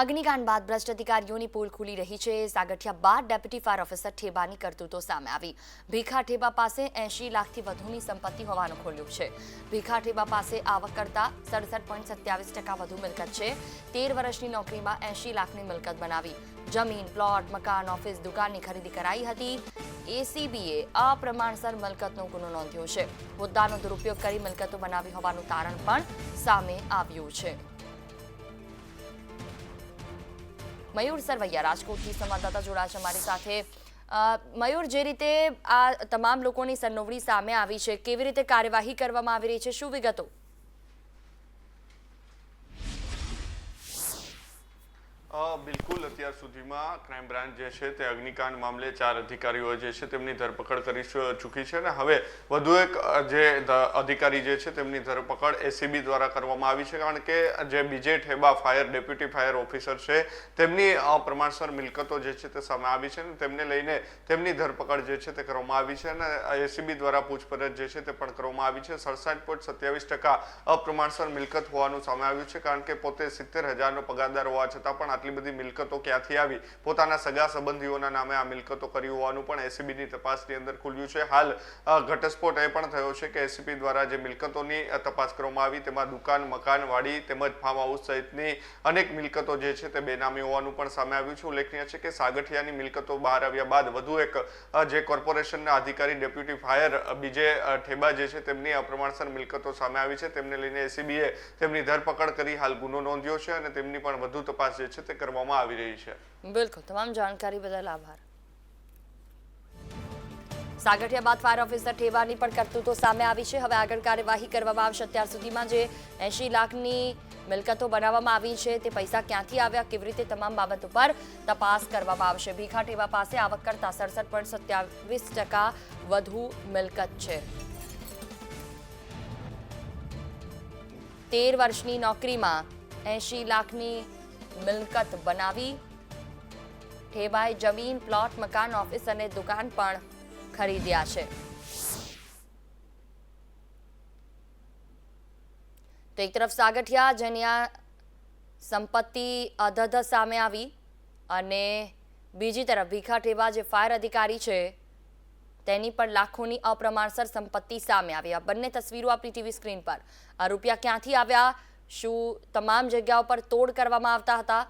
અગ્નિકાંડ બાદ ભ્રષ્ટ અધિકારીઓની પોલ ખુલી રહી છે. સાગઠિયા બાદ ડેપ્યુટી ફાયર ઓફિસર ઠેબાની કરતૂતો સામે આવી. ભીખા ઠેબા પાસે એંશી લાખથી વધુની સંપત્તિ હોવાનું ખોલ્યું છે. ભીખા ઠેબા પાસે આવક કરતા સડસઠ પોઈન્ટ સત્યાવીસ ટકા વધુ મિલકત છે. તેર વર્ષની નોકરીમાં એંશી લાખની મિલકત બનાવી. જમીન, પ્લોટ, મકાન, ઓફિસ, દુકાનની ખરીદી કરાઈ હતી. એસીબીએ અપ્રમાણસર મિલકતનો ગુનો નોંધ્યો છે. હોદ્દાનો દુરુપયોગ કરી મિલકતો બનાવી હોવાનું તારણ પણ સામે આવ્યું છે. મયુર સરવૈયા, રાજકોટથી સંવાદદાતા જોડાશે અમારી સાથે. મયુર, જે રીતે આ તમામ લોકોની સરનોવડી સામે આવી છે, કેવી રીતે કાર્યવાહી કરવામાં આવી રહી છે, શું વિગતો? બિલકુલ. અત્યાર સુધીમાં ક્રાઇમ બ્રાન્ચ જે છે તે અગ્નિકાંડ મામલે ચાર અધિકારીઓ જે છે તેમની ધરપકડ કરી ચૂકી છે અને હવે વધુ એક જે અધિકારી જે છે તેમની ધરપકડ એસીબી દ્વારા કરવામાં આવી છે કારણ કે જે બીજે Theba fire deputy fire officer છે તેમની અપ્રમાણસર મિલકતો જે છે તે સામે આવી છે અને તેમને લઈને તેમની ધરપકડ જે છે તે કરવામાં આવી છે અને એસીબી દ્વારા પૂછપરછ જે છે તે પણ કરવામાં આવી છે. સડસઠ પોઈન્ટ સત્યાવીસ ટકા અપ્રમાણસર મિલકત હોવાનું સામે આવ્યું છે કારણ કે પોતે સિત્તેર હજારનો પગારદાર હોવા છતાં પણ આટલી બધી મિલકતો ક્યાંથી આવી? પોતાના સગા સંબંધીઓના નામે આ મિલકતો કરી હોવાનું પણ એસીબીની તપાસની અંદર ખુલ્યું છે. હાલ ઘટસ્ફોટ એ પણ થયો છે કે એસીબી દ્વારા જે મિલકતોની તપાસ કરવામાં આવી તેમાં દુકાન, મકાન, વાડી તેમજ ફાર્મ હાઉસ સહિતની અનેક મિલકતો જે છે તે બેનામી હોવાનું પણ સામે આવ્યું છે. ઉલ્લેખનીય છે કે સાગઠિયાની મિલકતો બહાર આવ્યા બાદ વધુ એક જે કોર્પોરેશનના અધિકારી ડેપ્યુટી ફાયર બીજે ઠેબા જે છે તેમની અપ્રમાણસર મિલકતો સામે આવી છે. તેમને લઈને એસીબીએ તેમની ધરપકડ કરી હાલ ગુનો નોંધ્યો છે અને તેમની પણ વધુ તપાસ જે છે તે કરવામાં આવી રહી છે. બિલકુલ, તમામ જાણકારી બદલ આભાર. સાગઠિયા ફાયર ઓફિસર ઠેવાની પણ કરતૂતો સામે આવી છે. હવે આગળ કાર્યવાહી કરવામાં આવશે. અત્યાર સુધીમાં જે એંશી લાખની મિલકતો બનાવવામાં આવી છે, તે પૈસા ક્યાંથી આવ્યા, કેવી રીતે તમામ બાબત ઉપર તપાસ કરવામાં આવશે. ભીખા ઠેવા પાસે આવક કરતા સડસઠ પોઈન્ટ સત્યાવીસ ટકા વધુ મિલકત છે. તેર વર્ષની નોકરીમાં એંશી લાખની મિલકત બનાવી. ઠેબાએ જમીન, પ્લોટ, મકાન, ઓફિસ અને દુકાન પણ ખરીદ્યા છે. તો એક તરફ સાગઠિયા જેની આ સંપત્તિ અધધ સામે આવી અને બીજી તરફ ભીખા ઠેબા જે ફાયર અધિકારી છે, તેની પણ લાખોની અપ્રમાણસર સંપત્તિ સામે આવી. આ બંને તસવીરો આપણી ટીવી સ્ક્રીન પર. આ રૂપિયા ક્યાંથી આવ્યા? શું તમામ જગ્યાઓ પર તોડ કરવામાં આવતા હતા?